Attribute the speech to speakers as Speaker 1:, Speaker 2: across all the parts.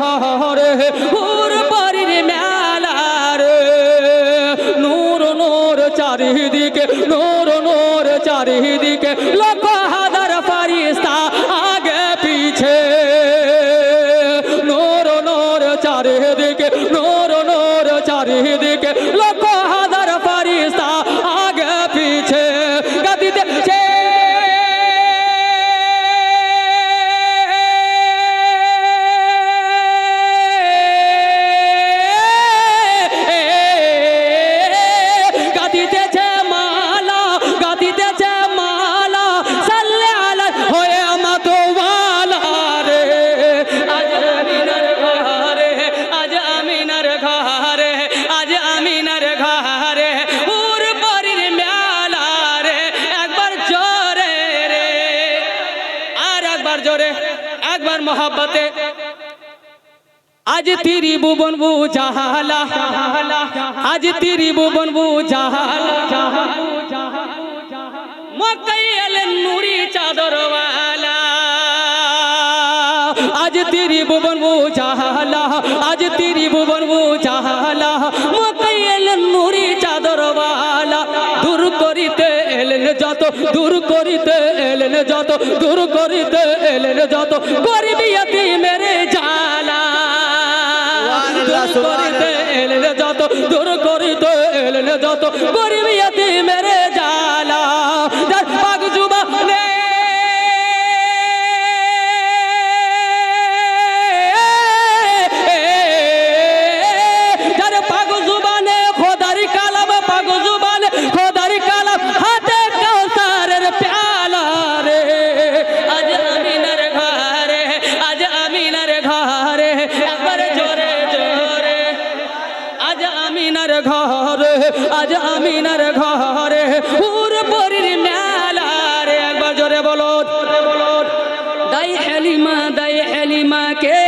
Speaker 1: ঘরে হুর পরির মেলার নূর নূর চারিদিকে, নূর নূর চারিদিকে লোক হাজার ফারিস্তা আগে পিছে। নূর নূর চারিদিকে, নূর নূর চারিদিকে লোক একবার জোরে একবার মোহাব্বতে আজ তিরি ভুবন বু জাহালা আজ তিরি ভুবন বু জাহালা মক্কাই এলেন নুরি চাদরওয়ালা আজ তিরি ভুবন বু জাহালা আজ তিরি এলেন যত দূর করিতে এলেন যত দূর করিতে এলেন যত গরিবিয়াতি মেরে জালা দূর করিতে এলেন যত দূর করিতে এলেন যত গরিবিয়াতি মেরে আমিনার ঘরে, আজ আমিনার ঘরে। উর পরির মেলা রে, একবার জোরে বলো দাই দাই কে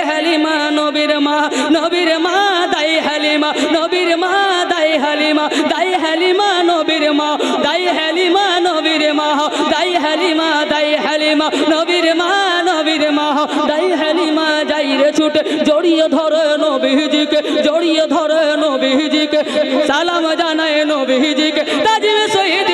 Speaker 1: নবীর মা নবীর মা, দাই হালিমা, নবীর মা, দাই হালিমা, দাই নবীর মা, দাই হালিমা, নবীর মা, দাই হালিমা দাই হালিমা, নবীর মা নবীর মা, দাই হালিমা, যাই রে ছুটে, জড়িয়ে ধরে নবীজিকে জড়িয়ে ধরে নবীজিকে সালাম জানায় নবীজিকে তাজিম শহীদ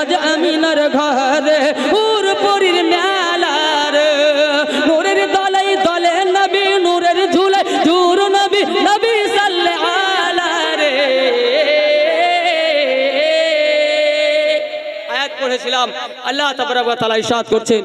Speaker 1: আজ আমিনার ঘরে উর পরির মেলার। নূরের দলে দলে নবী, নূরের ঝুলে জুর নবী নবী সাল্লে আলা পড়েছিলাম। আল্লাহ তাবারাক ওয়া তাআলা ইরশাদ করছেন।